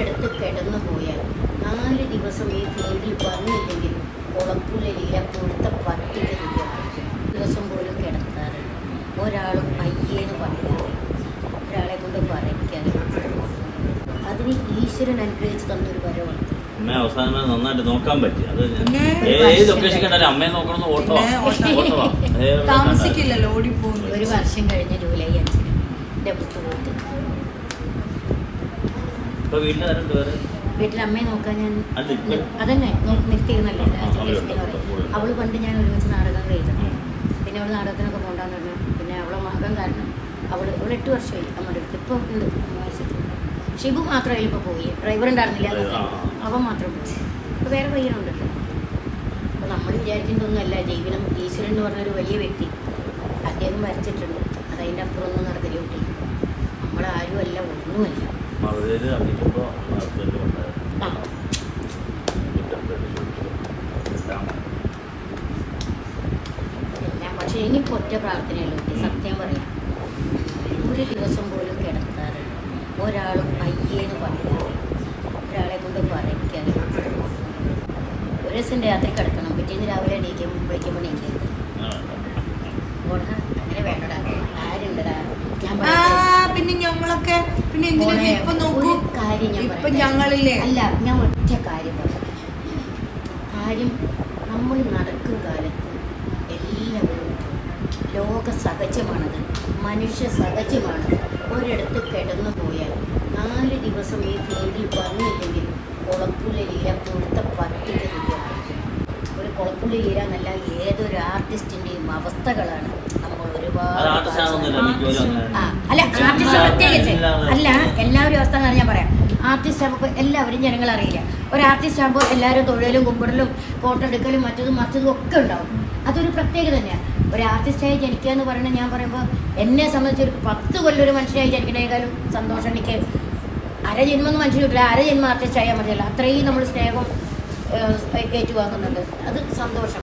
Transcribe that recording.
ഒരിടത്ത് കിടന്നു പോയാൽ നാല് ദിവസം ഈ ഫീൽഡിൽ വന്നില്ലെങ്കിൽ കുളപ്പുള്ളിലില്ല കൊടുത്ത പട്ടിക ദിവസം പോലും കിടക്കാറ് ഒരാളും പയ്യേന്ന് പറയാതെ ഒരാളെ കൊണ്ട് പറയിക്കാതെ അതിന് ഈശ്വരൻ അനുഗ്രഹിച്ച് തന്നൊരു വരവാണ്. അമ്മ അവസാനം നന്നായിട്ട് നോക്കാൻ പറ്റി. അത് ഏത് ലൊക്കേഷൻ കണ്ടാലും അമ്മയെ നോക്കണമെന്ന് ഓട്ടോ താമസിക്കില്ലല്ലോ ഓടിപ്പോകുന്നു. ഒരു വർഷം കഴിഞ്ഞ് ജൂലൈ അഞ്ചിന് ബുക്ക് പോയിട്ട് വീട്ടിൽ അമ്മയെ നോക്കാൻ ഞാൻ അതന്നെ നിർത്തിയിരുന്നല്ലേ. അവൾ പണ്ട് ഞാൻ ഒരുമിച്ച് നാടകം കഴിഞ്ഞു പിന്നെ അവൾ നാടകത്തിനൊക്കെ പോകണ്ടെന്ന് പറഞ്ഞു. പിന്നെ അവളെ മകൻ കാരണം അവൾ അവൾ എട്ട് വർഷമായി അമ്മയുടെ അടുത്ത്. ഇപ്പൊ ഉണ്ട് മരിച്ചിട്ടുണ്ട് ഷിബു മാത്രമേ ഇപ്പോൾ പോയി. ഡ്രൈവർ ഉണ്ടായിരുന്നില്ല. അവൻ മാത്രം പോയി. ഇപ്പോൾ വേറെ പയ്യനുണ്ടല്ലോ അപ്പോൾ നമ്മൾ വിചാരിക്കുന്നതൊന്നുമല്ല. ജീവിതം ഈശ്വരൻ എന്ന് പറഞ്ഞൊരു വലിയ വ്യക്തി അദ്ദേഹം വരച്ചിട്ടുണ്ട് അതതിന്റെ അപ്പുറമൊന്നും നടക്കില്ല കുട്ടി. നമ്മളാരും അല്ല ഒന്നുമല്ല. മറുപടിയിൽ അഭിനയിക്കുമ്പോ ഹസ്ബൻഡ് ഉണ്ടായിരുന്നു എല്ലാം പക്ഷേ എനിക്ക് ഒറ്റ പ്രാർത്ഥനയുള്ളൂ സത്യം പറയാം. ഒരു ദിവസം പോലും കിടക്കാറ് ഒരാൾ പയ്യേന്ന് പറയാറ് ഒരാളെ കൊണ്ട് പറയിക്കാതെ ഒരു ദിവസം രാത്രി കിടക്കണം. പിറ്റേന്ന് രാവിലെ എണീക്കും വിളിക്കുമ്പോൾ എണീക്കരുത്. അങ്ങനെ വേണ്ടടാ. ആരുണ്ടടാ? ഞാൻ ആ പിന്നെ ഞങ്ങളൊക്കെ പിന്നെ എന്തിനാ ഇപ്പൊ നോക്കൂ? കാര്യം ഞാൻ ഇപ്പൊ ഞങ്ങളില്ലേ? അല്ല ഞാൻ ഒറ്റ കാര്യം പറയാം കാര്യം നമ്മൾ നടക്കും കാലത്ത് എല്ലാവരും ലോക സഹജമാണത് മനുഷ്യ സഹജമാണ്. ഒരിടത്ത് കിടന്നു പോയാൽ നാല് ദിവസം ഈ ഫീൽഡിൽ വന്നില്ലെങ്കിൽ കുളപ്പുള്ള ലീല കൊടുത്ത പട്ടിക ഒരു കുളപ്പുള്ള ലീല എന്നല്ല ഏതൊരു ആർട്ടിസ്റ്റിന്റെയും അവസ്ഥകളാണ്. നമ്മൾ ഒരുപാട് അല്ല ആർട്ടിസ്റ്റ് പ്രത്യേകിച്ച് അല്ല എല്ലാവരും അവസ്ഥ എന്ന് ഞാൻ പറയാം. ആർട്ടിസ്റ്റ് ആകുമ്പോൾ എല്ലാവരും ജനങ്ങൾ അറിയില്ല. ഒരു ആർട്ടിസ്റ്റ് ആകുമ്പോൾ എല്ലാവരും തൊഴിലും കുമ്പിടലും ഫോട്ടോ എടുക്കലും മറ്റതും മറിച്ചതും ഒക്കെ ഉണ്ടാവും. അതൊരു പ്രത്യേകത തന്നെയാണ് ഒരു ആർട്ടിസ്റ്റായി ജനിക്കുക എന്ന് പറയുന്നത് ഞാൻ പറയുമ്പോൾ എന്നെ സംബന്ധിച്ച് ഒരു പത്ത് കൊല്ലം ഒരു മനുഷ്യനായി ജനിക്കണേക്കാളും സന്തോഷം. എനിക്ക് അര ജന്മം എന്ന് മനുഷ്യൻ കിട്ടില്ല അരജന്മ ആർട്ടിസ്റ്റ് ആർട്ടിസ്റ്റായാൽ മതിയല്ല. അത്രയും നമ്മൾ സ്നേഹം ഏറ്റുവാങ്ങുന്നുണ്ട്. അത് സന്തോഷം.